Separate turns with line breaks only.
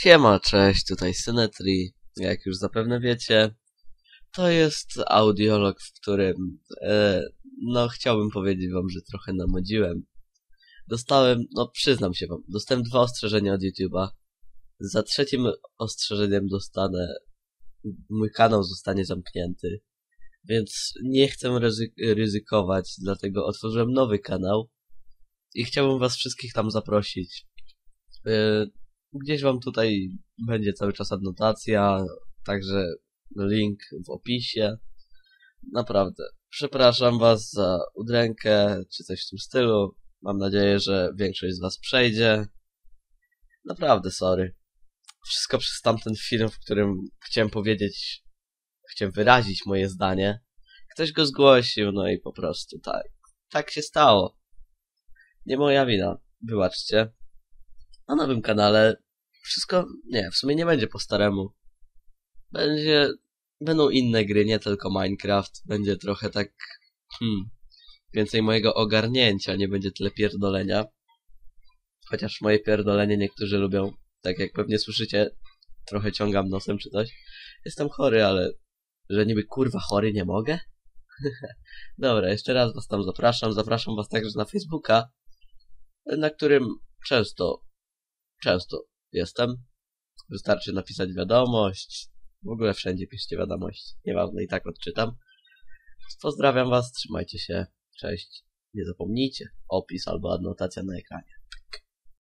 Siema, cześć, tutaj Synetry. Jak już zapewne wiecie, to jest audiolog, w którym, e, no chciałbym powiedzieć wam, że trochę namodziłem. Dostałem, no przyznam się wam, dostałem dwa ostrzeżenia od YouTube'a. Za trzecim ostrzeżeniem dostanę, mój kanał zostanie zamknięty. Więc nie chcę ryzy- ryzykować, dlatego otworzyłem nowy kanał i chciałbym was wszystkich tam zaprosić. E, Gdzieś wam tutaj będzie cały czas adnotacja, także link w opisie. Naprawdę, przepraszam was za udrękę, czy coś w tym stylu. Mam nadzieję, że większość z was przejdzie. Naprawdę, sorry. Wszystko przez tamten film, w którym chciałem powiedzieć, chciałem wyrazić moje zdanie. Ktoś go zgłosił, no i po prostu tak. Tak się stało. Nie moja wina. Wybaczcie. Na nowym kanale wszystko, nie, w sumie nie będzie po staremu. Będzie, będą inne gry, nie tylko Minecraft. Będzie trochę tak, hmm, więcej mojego ogarnięcia, nie będzie tyle pierdolenia. Chociaż moje pierdolenie niektórzy lubią, tak jak pewnie słyszycie, trochę ciągam nosem czy coś. Jestem chory, ale że niby kurwa chory nie mogę? Dobra, jeszcze raz was tam zapraszam. Zapraszam was także na Facebooka, na którym często, często jestem. Wystarczy napisać wiadomość. W ogóle wszędzie piszcie wiadomość. Nieważne, i tak odczytam. Pozdrawiam was, trzymajcie się. Cześć. Nie zapomnijcie. Opis albo adnotacja na ekranie.